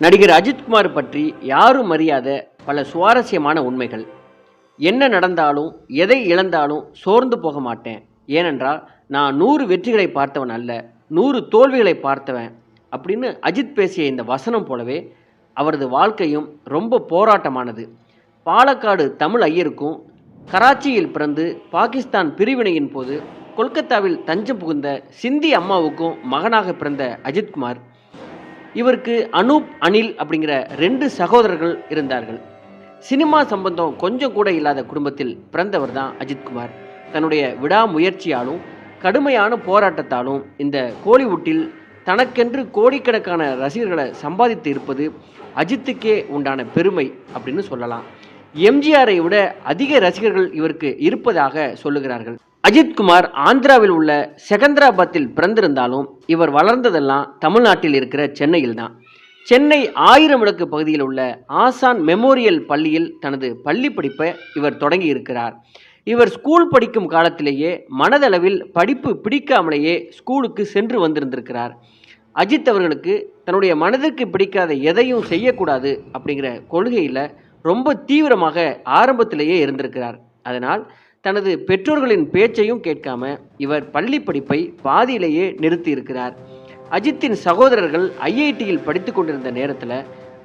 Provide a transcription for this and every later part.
நடிகர் அஜித்குமார் பற்றி யாரும் அறியாத பல சுவாரஸ்யமான உண்மைகள். என்ன நடந்தாலும் எதை இழந்தாலும் சோர்ந்து போக மாட்டேன். ஏனென்றால் நான் நூறு வெற்றிகளை பார்த்தவன் அல்ல நூறு தோல்விகளை பார்த்தவன் அப்படின்னு அஜித் பேசிய இந்த வசனம் போலவே அவரது வாழ்க்கையும் ரொம்ப போராட்டமானது. பாலக்காடு தமிழ் ஐயருக்கும் கராச்சியில் பிறந்து பாகிஸ்தான் பிரிவினையின் போது கொல்கத்தாவில் தஞ்சம் புகுந்த சிந்தி அம்மாவுக்கும் மகனாக பிறந்த அஜித்குமார் இவருக்கு அனூப் அனில் அப்படிங்கிற ரெண்டு சகோதரர்கள் இருந்தார்கள். சினிமா சம்பந்தம் கொஞ்சம் கூட இல்லாத குடும்பத்தில் பிறந்தவர் தான் அஜித்குமார் தன்னுடைய விடாமுயற்சியாலும் கடுமையான போராட்டத்தாலும் இந்த கோலிவுட்டில் தனக்கென்று கோடிக்கணக்கான ரசிகர்களை சம்பாதித்து இருப்பது அஜித்துக்கே உண்டான பெருமை அப்படின்னு சொல்லலாம். எம்ஜிஆரை விட அதிக ரசிகர்கள் இவருக்கு இருப்பதாக சொல்லுகிறார்கள். அஜித்குமார் ஆந்திராவில் உள்ள செகந்திராபாத்தில் பிறந்திருந்தாலும் இவர் வளர்ந்ததெல்லாம் தமிழ்நாட்டில் இருக்கிற சென்னையில் தான் சென்னை ஆயிரம் விளக்கு பகுதியில் உள்ள ஆசான் மெமோரியல் பள்ளியில் தனது பள்ளி படிப்பை இவர் தொடங்கி இருக்கிறார். இவர் ஸ்கூல் படிக்கும் காலத்திலேயே மனதளவில் படிப்பு பிடிக்காமலேயே ஸ்கூலுக்கு சென்று வந்திருந்திருக்கிறார். அஜித் அவர்களுக்கு தன்னுடைய மனதிற்கு பிடிக்காத எதையும் செய்யக்கூடாது அப்படிங்கிற கொள்கையில் ரொம்ப தீவிரமாக ஆரம்பத்திலேயே இருந்திருக்கிறார். அதனால் தனது பெற்றோர்களின் பேச்சையும் கேட்காம இவர் பள்ளி படிப்பை பாதியிலேயே நிறுத்தி இருக்கிறார் அஜித்தின் சகோதரர்கள் ஐஐடியில் படித்து கொண்டிருந்த நேரத்தில்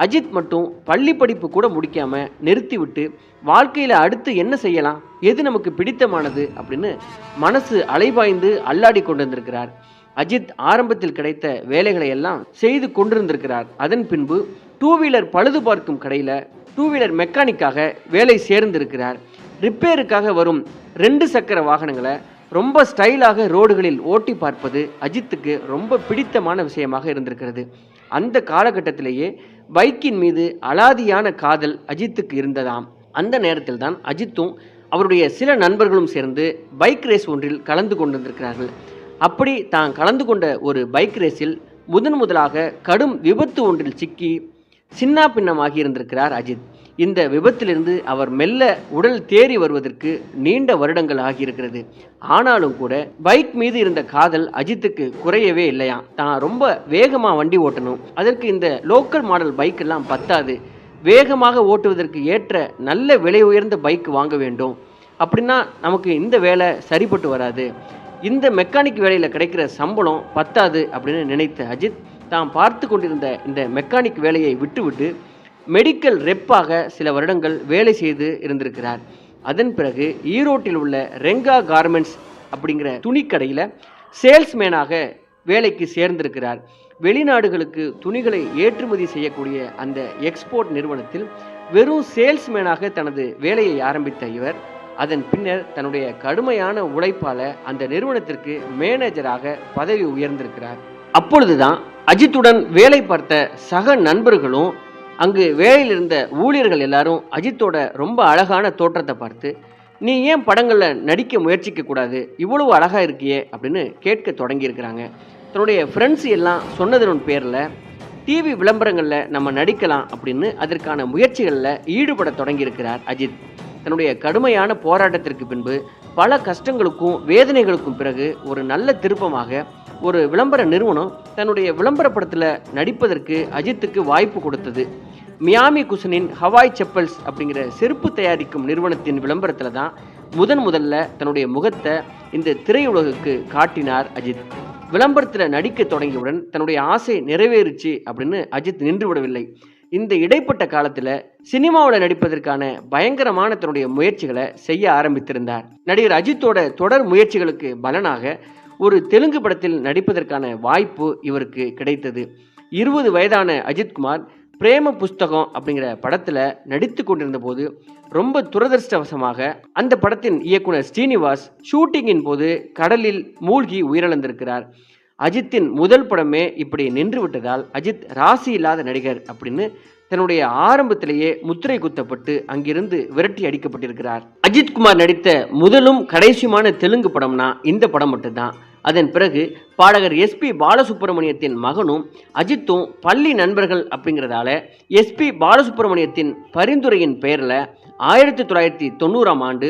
அஜித் மட்டும் பள்ளி படிப்பு கூட முடிக்காம நிறுத்திவிட்டு வாழ்க்கையில் அடுத்து என்ன செய்யலாம்? எது நமக்கு பிடித்தமானது? அப்படின்னு மனசு அலைபாய்ந்து அல்லாடி கொண்டிருந்திருக்கிறார். அஜித் ஆரம்பத்தில் கிடைத்த வேலைகளை எல்லாம் செய்து கொண்டிருந்திருக்கிறார். அதன் பின்பு டூ வீலர் பழுது பார்க்கும் கடையில் டூ வீலர் மெக்கானிக்காக வேலை சேர்ந்திருக்கிறார். ரிப்பேருக்காக வரும் ரெண்டு சக்கர வாகனங்களை ரொம்ப ஸ்டைலாக ரோடுகளில் ஓட்டி பார்ப்பது அஜித்துக்கு ரொம்ப பிடித்தமான விஷயமாக இருந்திருக்கிறது. அந்த காலகட்டத்திலேயே பைக்கின் மீது அலாதியான காதல் அஜித்துக்கு இருந்ததாம். அந்த நேரத்தில் தான் அஜித்தும் அவருடைய சில நண்பர்களும் சேர்ந்து பைக் ரேஸ் ஒன்றில் கலந்து கொண்டிருந்திருக்கிறார்கள் அப்படி தான் கலந்து கொண்ட ஒரு பைக் ரேஸில் முதன் முதலாக கடும் விபத்து ஒன்றில் சிக்கி சின்னா பின்னமாகி இருந்திருக்கிறார் அஜித். இந்த விபத்திலிருந்து அவர் மெல்ல உடல் தேறி வருவதற்கு நீண்ட வருடங்கள் ஆகியிருக்கிறது. ஆனாலும் கூட பைக் மீது இருந்த காதல் அஜித்துக்கு குறையவே இல்லையாம் தான் ரொம்ப வேகமாக வண்டி ஓட்டணும். அதற்கு இந்த லோக்கல் மாடல் பைக் எல்லாம் பத்தாது. வேகமாக ஓட்டுவதற்கு ஏற்ற நல்ல விலை உயர்ந்த பைக் வாங்க வேண்டும். அப்படின்னா நமக்கு இந்த வேலை சரிப்பட்டு வராது. இந்த மெக்கானிக் வேலையில் கிடைக்கிற சம்பளம் பத்தாது அப்படின்னு நினைத்த அஜித் தாம் பார்த்து கொண்டிருந்த இந்த மெக்கானிக் வேலையை விட்டுவிட்டு மெடிக்கல் ரெப்பாக சில வருடங்கள் வேலை செய்து இருந்திருக்கிறார். அதன் பிறகு ஈரோட்டில் உள்ள ரெங்கா கார்மெண்ட்ஸ் அப்படிங்கிற துணிக்கடையில் சேல்ஸ்மேனாக வேலைக்கு சேர்ந்திருக்கிறார். வெளிநாடுகளுக்கு துணிகளை ஏற்றுமதி செய்யக்கூடிய அந்த எக்ஸ்போர்ட் நிறுவனத்தில் வெறும் சேல்ஸ்மேனாக தனது வேலையை ஆரம்பித்த இவர் அதன் பின்னர் தன்னுடைய கடுமையான உழைப்பால அந்த நிறுவனத்திற்கு மேனேஜராக பதவி உயர்ந்திருக்கிறார். அப்பொழுதுதான் அஜித்துடன் வேலை பார்த்த சக நண்பர்களும் அங்கு வேலையில் இருந்த ஊழியர்கள் எல்லாரும் அஜித்தோட ரொம்ப அழகான தோற்றத்தை பார்த்து நீ ஏன் படங்களில் நடிக்க முயற்சிக்க கூடாது? இவ்வளவு அழகாக இருக்கியே அப்படின்னு கேட்க தொடங்கியிருக்கிறாங்க. தன்னுடைய ஃப்ரெண்ட்ஸ் எல்லாம் சொன்னதன் பேரில் டிவி விளம்பரங்களில் நம்ம நடிக்கலாம் அப்படின்னு அதற்கான முயற்சிகளில் ஈடுபட தொடங்கியிருக்கிறார் அஜித். தன்னுடைய கடுமையான போராட்டத்திற்கு பின்பு பல கஷ்டங்களுக்கும் வேதனைகளுக்கும் பிறகு ஒரு நல்ல திருப்பமாக ஒரு விளம்பர நிறுவனம் தன்னுடைய விளம்பர படத்தில் நடிப்பதற்கு அஜித்துக்கு வாய்ப்பு கொடுத்தது. மியாமி குசனின் ஹவாய் செப்பல்ஸ் அப்படிங்கிற செருப்பு தயாரிக்கும் நிறுவனத்தின் விளம்பரத்தில் தான் முதன் முதல்ல தன்னுடைய முகத்தை இந்த திரையுலகுக்கு காட்டினார் அஜித். விளம்பரத்தில் நடிக்க தொடங்கியவுடன் தன்னுடைய ஆசை நிறைவேறுச்சு அப்படின்னு அஜித் நின்று விடவில்லை இந்த இடைப்பட்ட காலத்தில் சினிமாவில் நடிப்பதற்கான பயங்கரமான தன்னுடைய முயற்சிகளை செய்ய ஆரம்பித்திருந்தார். நடிகர் அஜித்தோட தொடர் முயற்சிகளுக்கு பலனாக ஒரு தெலுங்கு படத்தில் நடிப்பதற்கான வாய்ப்பு இவருக்கு கிடைத்தது. இருபது வயதான அஜித்குமார் பிரேம புஸ்தகம் அப்படிங்கிற படத்தில் நடித்து கொண்டிருந்த போது ரொம்ப துரதிருஷ்டவசமாக அந்த படத்தின் இயக்குனர் ஸ்ரீனிவாஸ் ஷூட்டிங்கின் போது கடலில் மூழ்கி உயிரிழந்திருக்கிறார். அஜித்தின் முதல் படமே இப்படி நின்று விட்டதால் அஜித் ராசி இல்லாத நடிகர் அப்படின்னு தன்னுடைய ஆரம்பத்திலேயே முத்திரை குத்தப்பட்டு அங்கிருந்து விரட்டி அடிக்கப்பட்டிருக்கிறார். அஜித்குமார் நடித்த முதலும் கடைசியுமான தெலுங்கு படம்னா இந்த படம் மட்டும்தான். அதன் பிறகு பாடகர் எஸ்பி பாலசுப்ரமணியத்தின் மகனும் அஜித்தும் பள்ளி நண்பர்கள் அப்படிங்கிறதால எஸ்பி பாலசுப்ரமணியத்தின் பரிந்துரையின் பெயரில் ஆயிரத்தி தொள்ளாயிரத்தி தொண்ணூறாம் ஆண்டு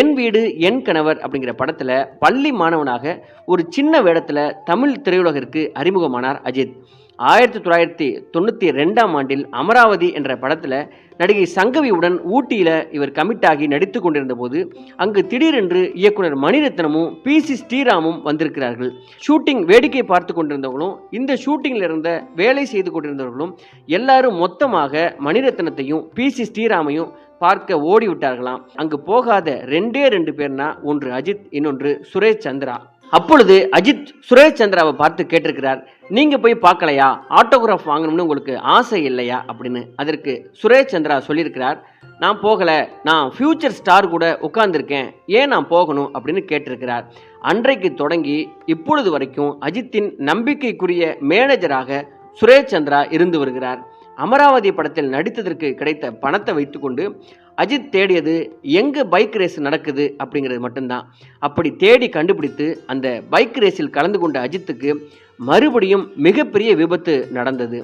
என் வீடு என் கணவர் அப்படிங்கிற படத்தில் பள்ளி மாணவனாக ஒரு சின்ன வேடத்தில் தமிழ் திரையுலகிற்கு அறிமுகமானார் அஜித். ஆயிரத்தி தொள்ளாயிரத்தி தொண்ணூற்றி ரெண்டாம் ஆண்டில் அமராவதி என்ற படத்தில் நடிகை சங்கவியுடன் ஊட்டியில் இவர் கமிட் ஆகி நடித்து கொண்டிருந்த போது அங்கு திடீரென்று இயக்குனர் மணிரத்னமும் பி சி ஸ்ரீராமும் வந்திருக்கிறார்கள். ஷூட்டிங் வேடிக்கை பார்த்து கொண்டிருந்தவர்களும் இந்த ஷூட்டிங்கில் இருந்த வேலை செய்து கொண்டிருந்தவர்களும் எல்லாரும் மொத்தமாக மணிரத்னத்தையும் பி சி ஸ்ரீராமையும் பார்க்க ஓடி விட்டார்களாம் அங்கு போகாத ரெண்டே ரெண்டு பேர்னா ஒன்று அஜித் இன்னொன்று சுரேஷ் சந்திரா. அப்பொழுது அஜித் சுரேஷ் சந்திராவை பார்த்து கேட்டிருக்கிறார் நீங்க போய் பார்க்கலையா? ஆட்டோகிராஃப் வாங்கணும்னு உங்களுக்கு ஆசை இல்லையா? அப்படின்னு. அதற்கு சுரேஷ் சந்திரா சொல்லியிருக்கிறார் நான் போகல. நான் ஃபியூச்சர் ஸ்டார் கூட உட்கார்ந்துருக்கேன். ஏன் நான் போகணும்? அப்படின்னு கேட்டிருக்கிறார். அன்றைக்கு தொடங்கி இப்பொழுது வரைக்கும் அஜித்தின் நம்பிக்கைக்குரிய மேனேஜராக சுரேஷ் சந்திரா இருந்து வருகிறார். அமராவதி படத்தில் நடித்ததற்கு கிடைத்த பணத்தை வைத்துக்கொண்டு அஜித் தேடியது எங்கே பைக் ரேஸ் நடக்குது? அப்படிங்கிறது மட்டும்தான். அப்படி தேடி கண்டுபிடித்து அந்த பைக் ரேஸில் கலந்து கொண்ட அஜித்துக்கு மறுபடியும் மிகப்பெரிய விபத்து நடந்தது.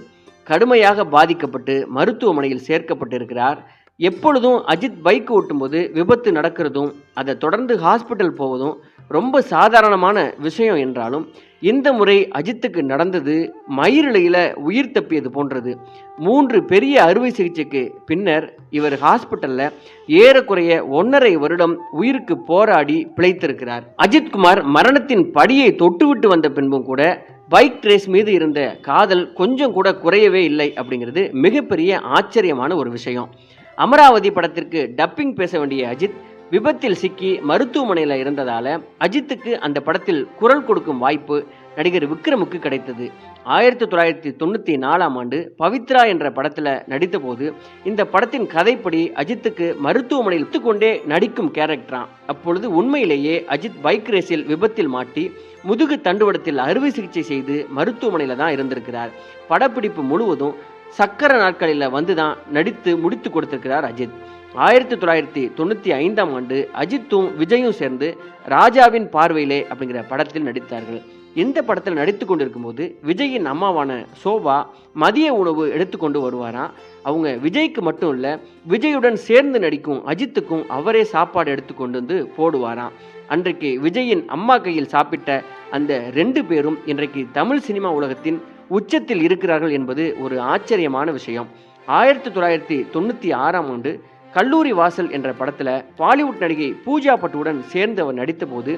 கடுமையாக பாதிக்கப்பட்டு மருத்துவமனையில் சேர்க்கப்பட்டிருக்கிறார். எப்பொழுதும் அஜித் பைக் ஓட்டும்போது விபத்து நடக்கிறதும் அதை தொடர்ந்து ஹாஸ்பிட்டல் போவதும் ரொம்ப சாதாரணமான விஷயம் என்றாலும் இந்த முறை அஜித்துக்கு நடந்தது மயிரிழையில் உயிர் தப்பியது போன்றது. மூன்று பெரிய அறுவை சிகிச்சைக்கு பின்னர் இவர் ஹாஸ்பிட்டலில் ஏறக்குறைய ஒன்றரை வருடம் உயிருக்கு போராடி பிழைத்திருக்கிறார். அஜித்குமார் மரணத்தின் படியை தொட்டுவிட்டு வந்த பின்பும் கூட பைக் ரேஸ் மீது இருந்த காதல் கொஞ்சம் கூட குறையவே இல்லை அப்படிங்கிறது மிகப்பெரிய ஆச்சரியமான ஒரு விஷயம். அமராவதி படத்திற்கு டப்பிங் பேச வேண்டிய அஜித் விபத்தில் சிக்கி மருத்துவமனையில் இருந்ததால அஜித்துக்கு அந்த படத்தில் குரல் கொடுக்கும் வாய்ப்பு நடிகர் விக்ரமுக்கு கிடைத்தது. ஆயிரத்தி தொள்ளாயிரத்தி தொண்ணூற்றி நாலாம் ஆண்டு பவித்ரா என்ற படத்தில் நடித்தபோது இந்த படத்தின் கதைப்படி அஜித்துக்கு மருத்துவமனையில் கொண்டே நடிக்கும் கேரக்டரான் அப்பொழுது உண்மையிலேயே அஜித் பைக் ரேஸில் விபத்தில் மாட்டி முதுகு தண்டுவடத்தில் அறுவை சிகிச்சை செய்து மருத்துவமனையில் தான் இருந்திருக்கிறார். படப்பிடிப்பு முழுவதும் சக்கர நாட்களில் வந்து தான் நடித்து முடித்து கொடுத்திருக்கிறார் அஜித். ஆயிரத்தி தொள்ளாயிரத்தி தொண்ணூற்றி ஐந்தாம் ஆண்டு அஜித்தும் விஜயும் சேர்ந்து ராஜாவின் பார்வையிலே அப்படிங்கிற படத்தில் நடித்தார்கள். இந்த படத்தில் நடித்து கொண்டிருக்கும்போது விஜயின் அம்மாவான சோபா மதிய உணவு எடுத்துக்கொண்டு வருவாராம். அவங்க விஜய்க்கு மட்டும் இல்லை விஜயுடன் சேர்ந்து நடிக்கும் அஜித்துக்கும் அவரே சாப்பாடு எடுத்துக்கொண்டு வந்து போடுவாராம். அன்றைக்கு விஜயின் அம்மா கையில் சாப்பிட்ட அந்த ரெண்டு பேரும் இன்றைக்கு தமிழ் சினிமா உலகத்தின் உச்சத்தில் இருக்கிறார்கள் என்பது ஒரு ஆச்சரியமான விஷயம். ஆயிரத்தி தொள்ளாயிரத்தி தொண்ணூற்றி ஆறாம் ஆண்டு கல்லூரி வாசல் என்ற படத்தில் பாலிவுட் நடிகை பூஜா பட்டுவுடன் சேர்ந்து அவர் நடித்தபோது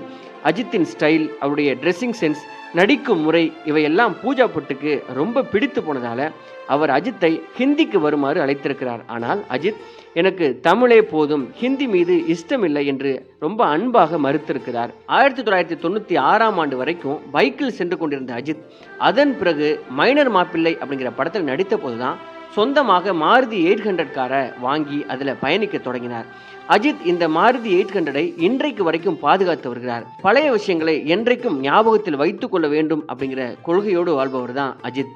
அஜித்தின் ஸ்டைல் அவருடைய ட்ரெஸ்ஸிங் சென்ஸ் நடிக்கும் முறை இவையெல்லாம் பூஜா பட்டுக்கு ரொம்ப பிடித்து போனதால அவர் அஜித்தை ஹிந்திக்கு வருமாறு அழைத்திருக்கிறார். ஆனால் அஜித் எனக்கு தமிழே போதும் ஹிந்தி மீது இஷ்டமில்லை என்று ரொம்ப அன்பாக மறுத்திருக்கிறார். ஆயிரத்தி தொள்ளாயிரத்தி தொண்ணூற்றி ஆறாம் ஆண்டு வரைக்கும் பைக்கில் சென்று கொண்டிருந்த அஜித் அதன் பிறகு மைனர் மாப்பிள்ளை அப்படிங்கிற படத்தில் நடித்த போதுதான் சொந்தமாக மாருதி எயிட் ஹண்ட்ரட் காரை வாங்கி அதில் பயணிக்க தொடங்கினார். அஜித் இந்த மாருதி எயிட் ஹண்ட்ரடை இன்றைக்கு வரைக்கும் பாதுகாத்து வருகிறார். பழைய விஷயங்களை என்றைக்கும் ஞாபகத்தில் வைத்துக் கொள்ள வேண்டும் அப்படிங்கிற கொள்கையோடு வாழ்பவர் தான் அஜித்.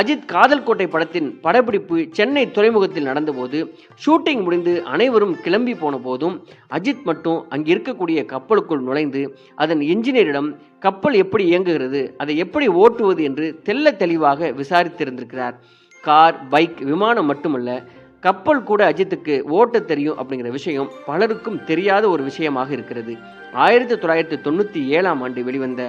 அஜித் காதல் கோட்டை படத்தின் படப்பிடிப்பு சென்னை துறைமுகத்தில் நடந்தபோது ஷூட்டிங் முடிந்து அனைவரும் கிளம்பி போன போதும் அஜித் மட்டும் அங்கே இருக்கக்கூடிய கப்பலுக்குள் நுழைந்து அதன் இன்ஜினியரிடம் கப்பல் எப்படி இயங்குகிறது அதை எப்படி ஓட்டுவது என்று தெல்ல தெளிவாக விசாரித்திருந்திருக்கிறார். கார் பைக் விமானம் மட்டுமல்ல கப்பல் கூட அஜித்துக்கு ஓட்ட தெரியும் அப்படிங்கிற விஷயம் பலருக்கும் தெரியாத ஒரு விஷயமாக இருக்கிறது. ஆயிரத்தி தொள்ளாயிரத்தி தொண்ணூற்றி ஏழாம் ஆண்டு வெளிவந்த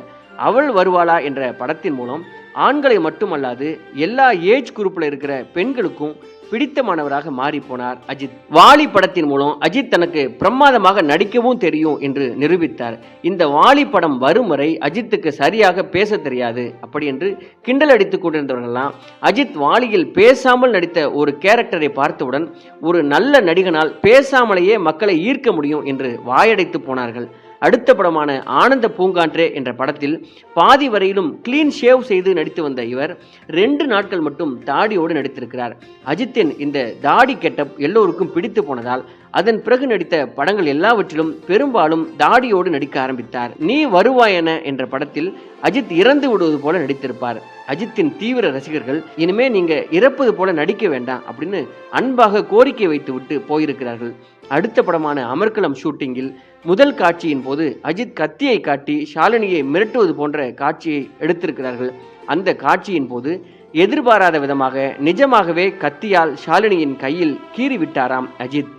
அவள் வருவாளா என்ற படத்தின் மூலம் ஆண்களை மட்டுமல்லாது எல்லா ஏஜ் குரூப்பில் இருக்கிற பெண்களுக்கும் பிடித்தமானவராக மாறி போனார் அஜித். வாலி படத்தின் மூலம் அஜித் தனக்கு பிரமாதமாக நடிக்கவும் தெரியும் என்று நிரூபித்தார். இந்த வாலி படம் வரும் வரை அஜித்துக்கு சரியாக பேச தெரியாது. அப்படி என்று கிண்டல் அடித்துக் கொண்டிருந்தவர்கள்லாம் அஜித் வாலியில் பேசாமல் நடித்த ஒரு கேரக்டரை பார்த்தவுடன் ஒரு நல்ல நடிகனால் பேசாமலேயே மக்களை ஈர்க்க முடியும் என்று வாயடைத்து போனார்கள். அடுத்த படமான ஆனந்த பூங்காற்றே என்ற படத்தில் பாதி வரையிலும் கிளீன் ஷேவ் செய்து நடித்து வந்த இவர் ரெண்டு நாட்கள் மட்டும் தாடியோடு நடித்திருக்கிறார். அஜித்தின் இந்த தாடி கெட்டப் எல்லோருக்கும் பிடித்து போனதால் அதன் பிறகு நடித்த படங்கள் எல்லாவற்றிலும் பெரும்பாலும் தாடியோடு நடிக்க ஆரம்பித்தார். நீ வருவாயன என்ற படத்தில் அஜித் இறந்து விடுவது போல நடித்திருப்பார். அஜித்தின் தீவிர ரசிகர்கள் இனிமே நீங்க இறப்பது போல நடிக்க வேண்டாம் அப்படின்னு அன்பாக கோரிக்கை வைத்து விட்டு போயிருக்கிறார்கள். அடுத்த படமான அமர்கலம் ஷூட்டிங்கில் முதல் காட்சியின் போது அஜித் கத்தியை காட்டி ஷாலினியை மிரட்டுவது போன்ற காட்சியை எடுத்திருக்கிறார்கள். அந்த காட்சியின் போது எதிர்பாராத விதமாக நிஜமாகவே கத்தியால் ஷாலினியின் கையில் கீறி விட்டாராம் அஜித்.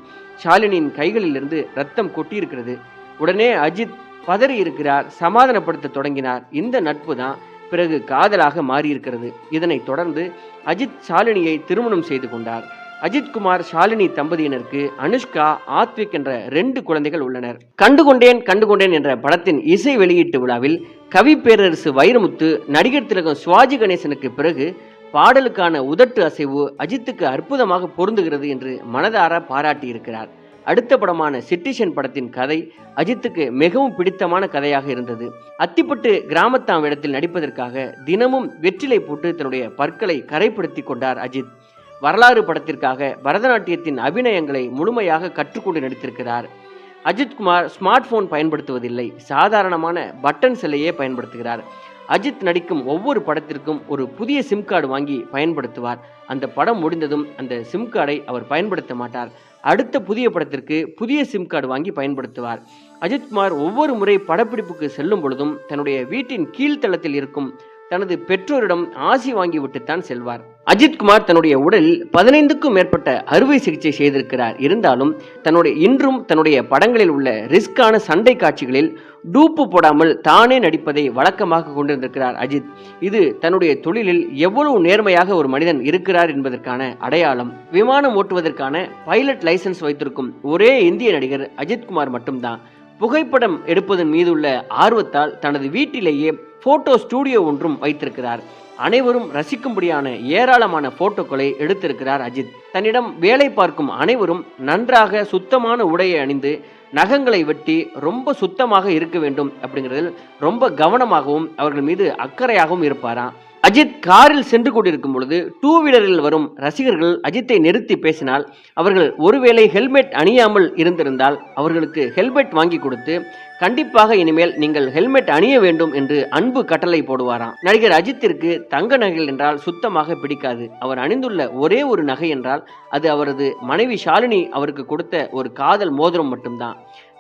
ஷாலினியின் கைகளிலிருந்து ரத்தம் கொட்டியிருக்கிறது. உடனே அஜித் பதறி இருக்கிறார் சமாதானப்படுத்த தொடங்கினார். இந்த நட்பு தான் பிறகு காதலாக மாறியிருக்கிறது. இதனைத் தொடர்ந்து அஜித் ஷாலினியை திருமணம் செய்து கொண்டார். அஜித்குமார் ஷாலினி தம்பதியினருக்கு அனுஷ்கா ஆத்விக் என்ற ரெண்டு குழந்தைகள் உள்ளனர். கண்டுகொண்டேன் கண்டுகொண்டேன் என்ற படத்தின் இசை வெளியீட்டு விழாவில் கவி பேரரசு வைரமுத்து நடிகர் திலகம் சுவாஜி கணேசனுக்கு பிறகு பாடலுக்கான உதட்டு அசைவு அஜித்துக்கு அற்புதமாக பொருந்துகிறது என்று மனதார பாராட்டியிருக்கிறார். அடுத்த படமான சிட்டிஷன் படத்தின் கதை அஜித்துக்கு மிகவும் பிடித்தமான கதையாக இருந்தது. அத்திப்பட்டு கிராமத்தாம் இடத்தில் நடிப்பதற்காக தினமும் வெற்றிலை போட்டு தன்னுடைய பற்களை கரைப்படுத்தி கொண்டார் அஜித். வரலாறு படத்திற்காக பரதநாட்டியத்தின் அபிநயங்களை முழுமையாக கற்றுக்கொண்டு நடித்திருக்கிறார். அஜித்குமார் ஸ்மார்ட் போன் பயன்படுத்துவதில்லை. சாதாரணமான பட்டன் செல்லையே பயன்படுத்துகிறார். அஜித் நடிக்கும் ஒவ்வொரு படத்திற்கும் ஒரு புதிய சிம் கார்டு வாங்கி பயன்படுத்துவார். அந்த படம் முடிந்ததும் அந்த சிம் கார்டை அவர் பயன்படுத்த மாட்டார். அடுத்த புதிய படத்திற்கு புதிய சிம் கார்டு வாங்கி பயன்படுத்துவார். அஜித்குமார் ஒவ்வொரு முறை படப்பிடிப்புக்கு செல்லும் பொழுதும் தன்னுடைய வீட்டின் கீழ்த்தளத்தில் இருக்கும் தனது பெற்றோரிடம் ஆசி வாங்கிவிட்டுத்தான் செல்வார். அஜித்குமார் தன்னுடைய உடலில் பதினைந்துக்கும் மேற்பட்ட அறுவை சிகிச்சை செய்திருக்கிறார். இருந்தாலும் தன்னுடைய இன்றும் தன்னுடைய படங்களில் உள்ள ரிஸ்கான சண்டை காட்சிகளில் டூப்பு போடாமல் தானே நடிப்பதை வழக்கமாக கொண்டிருந்திருக்கிறார் அஜித். இது தன்னுடைய தொழிலில் எவ்வளவு நேர்மையாக ஒரு மனிதன் இருக்கிறார் என்பதற்கான அடையாளம். விமானம் ஓட்டுவதற்கான பைலட் லைசன்ஸ் வைத்திருக்கும் ஒரே இந்திய நடிகர் அஜித்குமார் மட்டும்தான். புகைப்படம் எடுப்பதன் மீதுள்ள ஆர்வத்தால் தனது வீட்டிலேயே போட்டோ ஸ்டூடியோ ஒன்றும் வைத்திருக்கிறார். அனைவரும் ரசிக்கும்படியான ஏராளமான போட்டோக்களை எடுத்திருக்கிறார் அஜித். தன்னிடம் வேலை பார்க்கும் அனைவரும் நன்றாக சுத்தமான உடையை அணிந்து நகங்களை வெட்டி ரொம்ப சுத்தமாக இருக்க வேண்டும் அப்படிங்கிறதில் ரொம்ப கவனமாகவும் அவர்கள் மீது அக்கறையாகவும் இருப்பாராம் அஜித் காரில் சென்று கொண்டிருக்கும் பொழுது டூ வீலரில் வரும் ரசிகர்கள் அஜித்தை நிறுத்தி பேசினால் அவர்கள் ஒருவேளை ஹெல்மெட் அணியாமல் இருந்திருந்தால் அவர்களுக்கு ஹெல்மெட் வாங்கி கொடுத்து கண்டிப்பாக இனிமேல் நீங்கள் ஹெல்மெட் அணிய வேண்டும் என்று அன்பு கட்டளை போடுவாராம். நடிகர் அஜித்திற்கு தங்க நகைகள் என்றால் சுத்தமாக பிடிக்காது. அவர் அணிந்துள்ள ஒரே ஒரு நகை என்றால் அது அவரது மனைவி ஷாலினி அவருக்கு கொடுத்த ஒரு காதல் மோதிரம் மட்டும்தான்.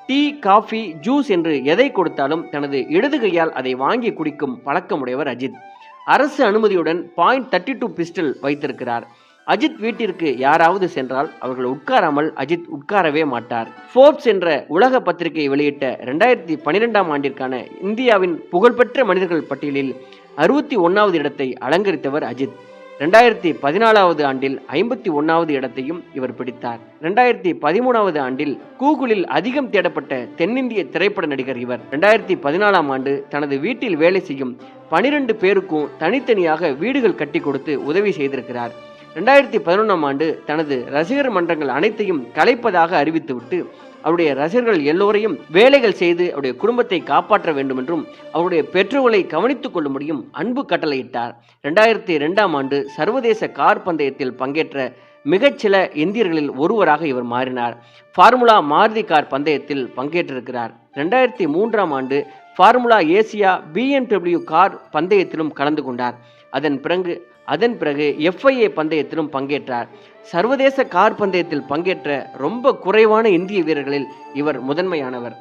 டீ காஃபி ஜூஸ் என்று எதை கொடுத்தாலும் தனது இடது கையால் அதை வாங்கி குடிக்கும் பழக்கமுடையவர் அஜித். அரசு அனுமதியுடன் பாயிண்ட் தேர்ட்டி டூ பிஸ்டல் வைத்திருக்கிறார். அஜித் வீட்டிற்கு யாராவது சென்றால் அவர்கள் உட்காராமல் அஜித் உட்காரவே மாட்டார். ஃபோர்ப்ஸ் என்ற உலக பத்திரிகை வெளியிட்ட ரெண்டாயிரத்தி பனிரெண்டாம் ஆண்டிற்கான இந்தியாவின் புகழ்பெற்ற மனிதர்கள் பட்டியலில் அறுபத்தி ஒன்றாவது இடத்தை அலங்கரித்தவர் அஜித். ரெண்டாயிரத்தி பதினாலாவது ஆண்டில் ஐம்பத்தி ஒன்றாவது இடத்தையும் இவர் பிடித்தார். ரெண்டாயிரத்தி பதிமூணாவது ஆண்டில் கூகுளில் அதிகம் தேடப்பட்ட தென்னிந்திய திரைப்பட நடிகர் இவர். ரெண்டாயிரத்தி பதினாலாம் ஆண்டு தனது வீட்டில் வேலை செய்யும் பனிரெண்டு பேருக்கும் தனித்தனியாக வீடுகள் கட்டி கொடுத்து உதவி செய்திருக்கிறார். ரெண்டாயிரத்தி பதினொன்றாம் ஆண்டு தனது ரசிகர் மன்றங்கள் அனைத்தையும் கலைப்பதாக அறிவித்துவிட்டு அவருடைய ரசிகர்கள் எல்லோரையும் வேலைகள் செய்து அவருடைய குடும்பத்தை காப்பாற்ற வேண்டும் என்றும் அவருடைய பெற்றோர்களை கவனித்துக் கொள்ளும்படியும் அன்பு கட்டளையிட்டார். ரெண்டாயிரத்தி ரெண்டாம் ஆண்டு சர்வதேச கார் பந்தயத்தில் பங்கேற்ற மிகச்சில இந்தியர்களில் ஒருவராக இவர் மாறினார். ஃபார்முலா மாருதி கார் பந்தயத்தில் பங்கேற்றிருக்கிறார். ரெண்டாயிரத்தி மூன்றாம் ஆண்டு ஃபார்முலா ஏசியா பிஎம்டபிள்யூ கார் பந்தயத்திலும் கலந்து கொண்டார். அதன் பிறகு அதன் பிறகு எஃப்ஐஏ பந்தயத்திலும் பங்கேற்றார். சர்வதேச கார் பந்தயத்தில் பங்கேற்ற ரொம்ப குறைவான இந்திய வீரர்களில் இவர் முதன்மையானவர்.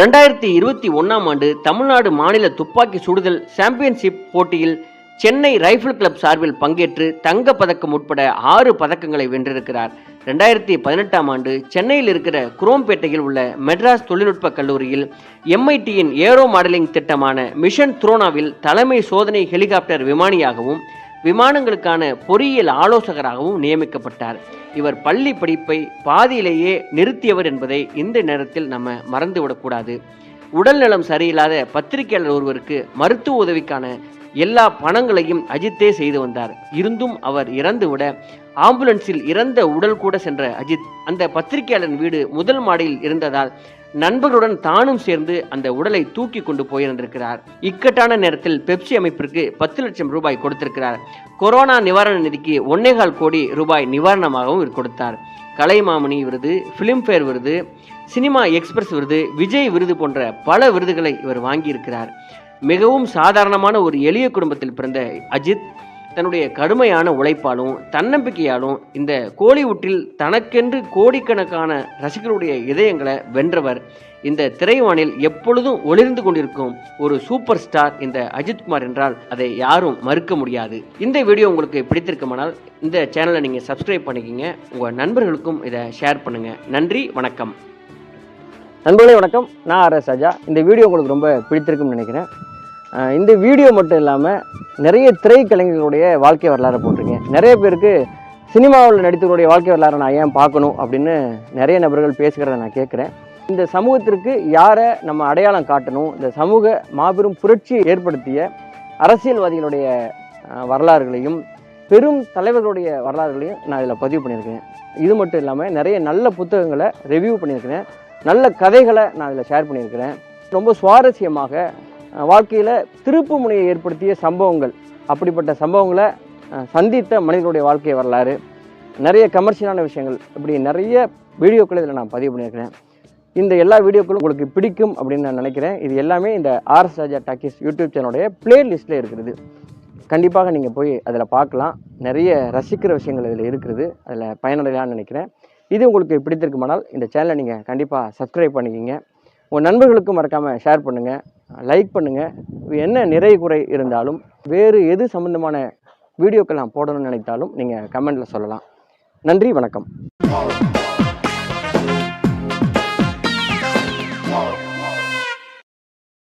ரெண்டாயிரத்தி இருபத்தி ஒன்றாம் ஆண்டு தமிழ்நாடு மாநில துப்பாக்கி சுடுதல் சாம்பியன்ஷிப் போட்டியில் சென்னை ரைஃபிள் கிளப் சார்பில் பங்கேற்று தங்க பதக்கம் உட்பட ஆறு பதக்கங்களை வென்றிருக்கிறார். ரெண்டாயிரத்தி பதினெட்டாம் ஆண்டு சென்னையில் இருக்கிற குரோம்பேட்டையில் உள்ள மெட்ராஸ் தொழில்நுட்ப கல்லூரியில் எம்ஐடியின் ஏரோ மாடலிங் திட்டமான மிஷன் த்ரோனாவில் தலைமை சோதனை ஹெலிகாப்டர் விமானியாகவும் விமானங்களுக்கான பொறியியல் ஆலோசகராகவும் நியமிக்கப்பட்டார். இவர் பள்ளி படிப்பை பாதியிலேயே நிறுத்தியவர் என்பதை இந்த நேரத்தில் நம்ம மறந்துவிடக்கூடாது. உடல்நலம் சரியில்லாத பத்திரிகையாளர் ஒருவருக்கு மருத்துவ உதவிக்கான எல்லா பணங்களையும் அஜித்தே செய்து வந்தார். இருந்தும் அவர் இறந்துவிட ஆம்புலன்ஸில் இறந்த உடல் கூட சென்ற அஜித் அந்த பத்திரிகையாளரின் வீடு முதல் மாடியில் இருந்ததால் நண்பர்களுடன் தானும் சேர்ந்து அந்த உடலை தூக்கி கொண்டு போயிருந்திருக்கிறார் இக்கட்டான நேரத்தில் பெப்சி அமைப்பிற்கு பத்து லட்சம் ரூபாய் கொடுத்திருக்கிறார். கொரோனா நிவாரண நிதிக்கு ஒன்னேகால் கோடி ரூபாய் நிவாரணமாகவும் இவர் கொடுத்தார். கலைமாமணி விருது ஃபிலிம்ஃபேர் விருது சினிமா எக்ஸ்பிரஸ் விருது விஜய் விருது போன்ற பல விருதுகளை இவர் வாங்கியிருக்கிறார். மிகவும் சாதாரணமான ஒரு எளிய குடும்பத்தில் பிறந்த அஜித் தன்னுடைய கடுமையான உழைப்பாலும் தன்னம்பிக்கையாலும் இந்த கோலிவுட்டில் தனக்கென்று கோடிக்கணக்கான ரசிகர்களுடைய இதயங்களை வென்றவர் இந்த திரைவானில் எப்பொழுதும் ஒளிர்ந்து கொண்டிருக்கும் ஒரு சூப்பர் ஸ்டார் இந்த அஜித்குமார் என்றால் அதை யாரும் மறுக்க முடியாது. இந்த வீடியோ உங்களுக்கு பிடித்திருக்குமானால் இந்த சேனலை நீங்கள் சப்ஸ்கிரைப் பண்ணிக்கிங்க. உங்கள் நண்பர்களுக்கும் இதை ஷேர் பண்ணுங்கள் நன்றி வணக்கம். நண்பர்களே வணக்கம். நான் ஆர் எஸ் ராஜா. இந்த வீடியோ உங்களுக்கு ரொம்ப பிடித்திருக்கும்னு நினைக்கிறேன். இந்த வீடியோ மட்டும் இல்லாமல் நிறைய திரைக்கலைஞர்களுடைய வாழ்க்கை வரலாறு போட்டிருக்கேன் நிறைய பேருக்கு சினிமாவில் நடித்தவருடைய வாழ்க்கை வரலாறை நான் ஏன் பார்க்கணும் அப்படின்னு நிறைய நபர்கள் பேசுகிறத நான் கேட்குறேன். இந்த சமூகத்திற்கு யாரை நம்ம அடையாளம் காட்டணும்? இந்த சமூக மாபெரும் புரட்சியை ஏற்படுத்திய அரசியல்வாதிகளுடைய வரலாறுகளையும் பெரும் தலைவர்களுடைய வரலாறுகளையும் நான் இதில் பதிவு பண்ணியிருக்கேன். இது மட்டும் இல்லாமல் நிறைய நல்ல புத்தகங்களை ரிவ்யூ பண்ணியிருக்கிறேன். நல்ல கதைகளை நான் இதில் ஷேர் பண்ணியிருக்கிறேன். ரொம்ப சுவாரஸ்யமாக வாழ்க்கையில் திருப்பு முனையை ஏற்படுத்திய சம்பவங்கள். அப்படிப்பட்ட சம்பவங்களை சந்தித்த மனிதனுடைய வாழ்க்கை வரலாறு நிறைய கமர்ஷியலான விஷயங்கள் இப்படி நிறைய வீடியோக்களை இதில் நான் பதிவு பண்ணியிருக்கிறேன். இந்த எல்லா வீடியோக்களும் உங்களுக்கு பிடிக்கும் அப்படின்னு நான் நினைக்கிறேன். இது எல்லாமே இந்த ஆர்எஸ் ராஜா டாக்கிஸ் யூடியூப் சேனலுடைய பிளேலிஸ்ட்டில் இருக்கிறது கண்டிப்பாக நீங்கள் போய் அதில் பார்க்கலாம். நிறைய ரசிக்கிற விஷயங்கள் இதில் இருக்கிறது அதில் பயனடையலாம்னு நினைக்கிறேன். இது உங்களுக்கு பிடித்திருக்குமானால் இந்த சேனலை நீங்கள் கண்டிப்பாக சப்ஸ்கிரைப் பண்ணிக்கிங்க. உங்கள் நண்பர்களுக்கும் மறக்காமல் ஷேர் பண்ணுங்கள் லைக் பண்ணுங்கள் என்ன நிறை குறை இருந்தாலும் வேறு எது சம்மந்தமான வீடியோக்கள் நான் போடணும்னு நினைத்தாலும் நீங்கள் கமெண்ட்டில் சொல்லலாம். நன்றி வணக்கம்.